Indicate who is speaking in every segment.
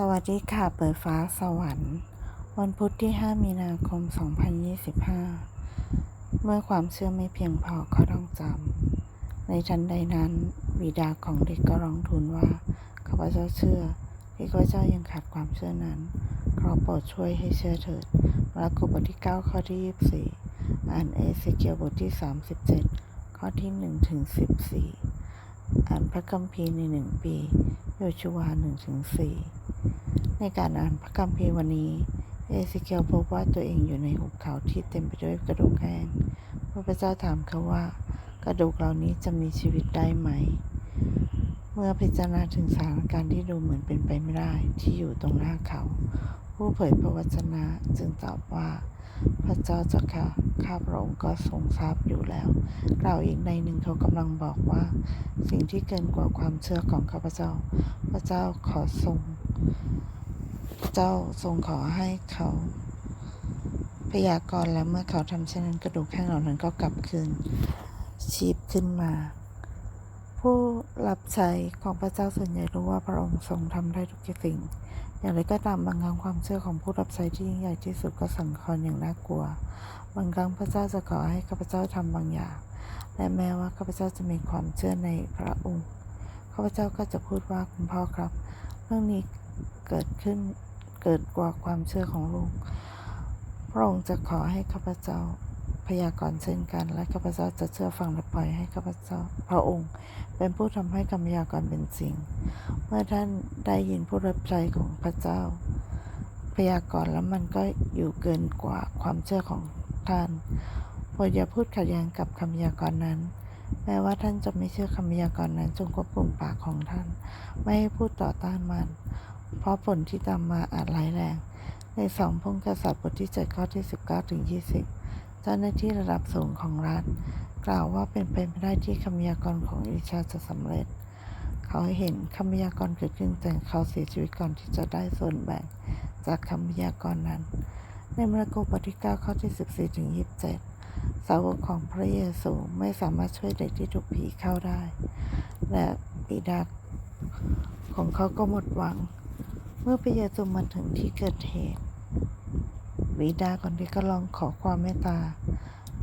Speaker 1: สวัสดีค่ะ เปิดฟ้าสวรรค์ วันพุธที่ 5 มีนาคม 2025 เมื่อความเชื่อไม่เพียงพอก็ต้องจำ ในทันใดนั้นบิดาของเด็กก็ร้องทูลว่าข้าพเจ้าเชื่อที่ข้าพเจ้ายังขาดความเชื่อนั้นขอโปรดช่วยให้เชื่อเถิดมาระโกบทที่ 9 ข้อที่ 24 อ่านเอเสเกียบทที่ 37 ข้อที่ 1 ถึง 14 อ่านพระคัมภีร์ในหนึ่งปี โยชูวา1ถึง4ในการอ่านพระคัมภีร์วันนี้ เอเสเกียลพบว่าตัวเองอยู่ในหุบเขาที่เต็มไปด้วยกระดูกแห้ง พระเจ้าถามเขาว่า กระดูกเหล่านี้จะมีชีวิตได้ไหม เมื่อพิจารณาถึงสถานการณ์ที่ดูเหมือนเป็นไปไม่ได้ที่อยู่ตรงหน้าเขา ผู้เผยพระวจนะจึงตอบว่า พระเจ้าจ้าค่ะข้าพระองค์ก็ทรงทราบอยู่แล้ว กล่าวอีกในหนึ่งเขากำลังบอกว่า สิ่งที่เกินกว่าความเชื่อของข้าพเจ้า พระเจ้าขอทรงเจ้าทรงขอให้เขาพยากรณ์และเมื่อเขาทำเช่นนั้นกระดูกแห้งเหล่านั้นก็กลับคืน ชีพขึ้นมา ผู้รับใช้ของพระเจ้าส่วนใหญ่รู้ว่าพระองค์ทรงทำได้ทุกสิ่ง อย่างไรก็ตามบางครั้งความเชื่อของผู้รับใช้ที่ยิ่งใหญ่ที่สุดก็สั่นคลอนอย่างน่ากลัว บางครั้งพระเจ้าจะขอให้ข้าพเจ้าทำบางอย่าง และแม้ว่าข้าพเจ้าจะมีความเชื่อในพระองค์ข้าพเจ้าก็จะพูดว่าคุณพ่อครับ เรื่องนี้เกิดขึ้นเกิดกว่าความเชื่อของลูกพระองค์จะขอให้ข้าพเจ้า พยากรณ์เช่นกัน และข้าพเจ้าจะเชื่อฟังและปล่อยให้ข้าพเจ้าพระองค์ เป็นผู้ทำให้คำพยากรณ์เป็นจริง เมื่อท่านได้ยินผู้รับใช้ของพระเจ้า พยากรณ์แล้วมันก็อยู่เกินกว่าความเชื่อของท่านโปรดอย่าพูดขัดแย้งกับคำพยากรณ์นั้น แม้ว่าท่านจะไม่เชื่อคำพยากรณ์นั้นจงควบคุมปากของท่าน ไม่ให้พูดต่อต้านมัน เพราะผลที่ตามมาอาจร้ายแรง ในสองพงกษัตริย์บทที่7ข้อที่ 19ถึง20 จ้าหน้าที่ระดับสูงของรัฐ กล่าวว่าเป็นไปไม่ได้ที่คำพยากรณ์ของอิชาจะสำเร็จ เขาเห็นคำพยากรณ์เกิดขึ้นแต่เขาเสียชีวิตก่อนที่จะได้ส่วนแบ่งจากคำพยากรณ์นั้น ในมาระโกบทที่9ข้อที่ 14ถึง27 สาวกของพระเยซูไม่สามารถช่วยเด็กที่ถูกผีเข้าได้ และบิดาของเขาก็หมดหวัง เมื่อพระเยซูมาถึงที่เกิดเหตุ บิดาของเด็กก็ร้องขอความเมตตา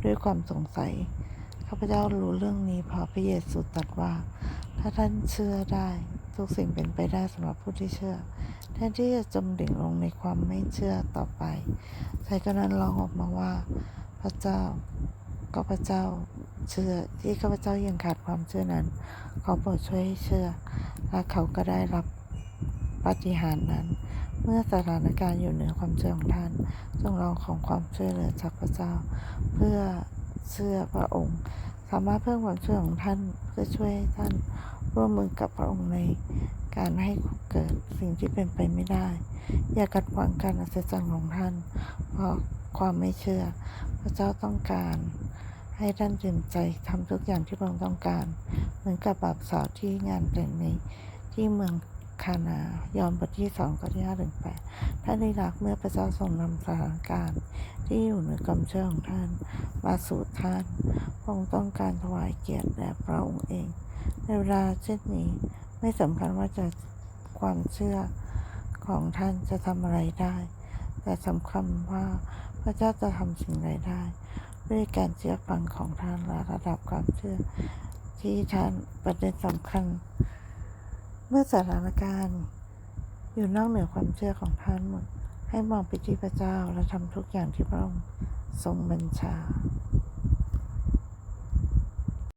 Speaker 1: ด้วยความสงสัย ข้าพเจ้ารู้เรื่องนี้เพราะพระเยซูตรัสว่า ถ้าท่านเชื่อได้ ทุกสิ่งเป็นไปได้สำหรับผู้ที่เชื่อ แทนที่จะจมดิ่งลงในความไม่เชื่อต่อไปชายคนนั้นร้องออกมาว่า พระเจ้าก็พระเจ้าเชื่อที่ข้าพเจ้ายังขาดความเชื่อนั้นขอโปรดช่วยให้เชื่อและเขาก็ได้รับปาฏิหาริย์นั้น เมื่อสถานการณ์อยู่เหนือความเชื่อของท่าน จงรองของความช่วยเหลือจากพระเจ้า เพื่อเชื่อพระองค์ สามารถเพิ่มความเชื่อของท่านเพื่อช่วยให้ท่านร่วมมือกับพระองค์ในการให้เกิดสิ่งที่เป็นไปไม่ได้ อย่ากัดขวางการอัศจรรย์ของท่าน เพราะความไม่เชื่อ พระเจ้าต้องการ ให้ท่านเต็มใจทำทุกอย่างที่พระองค์ต้องการ เหมือนกับบาวสาวที่งานแต่งนี้ที่เมือง คานายอห์นบทที่สองข้อที่ห้าถึงแปดท่านได้รักเมื่อพระเจ้าทรงนำสถานการณ์ ที่อยู่เหนือความเชื่อของท่านมาสู่ท่านพระองค์ต้องการถวายเกียรติแด่พระองค์เอง ในเวลาเช่นนี้ไม่สำคัญว่าจะความเชื่อของท่านจะทำอะไรได้ แต่สำคัญว่าพระเจ้าจะทำสิ่งใดได้ ด้วยการเชื่อฟังของท่านและระดับความเชื่อ ที่ท่านประเด็นสำคัญ เมื่อสถานการณ์อยู่นอกเหนือความเชื่อของท่านหมด ให้มองไปที่พระเจ้าและทำทุกอย่างที่พระองค์ทรงบัญชา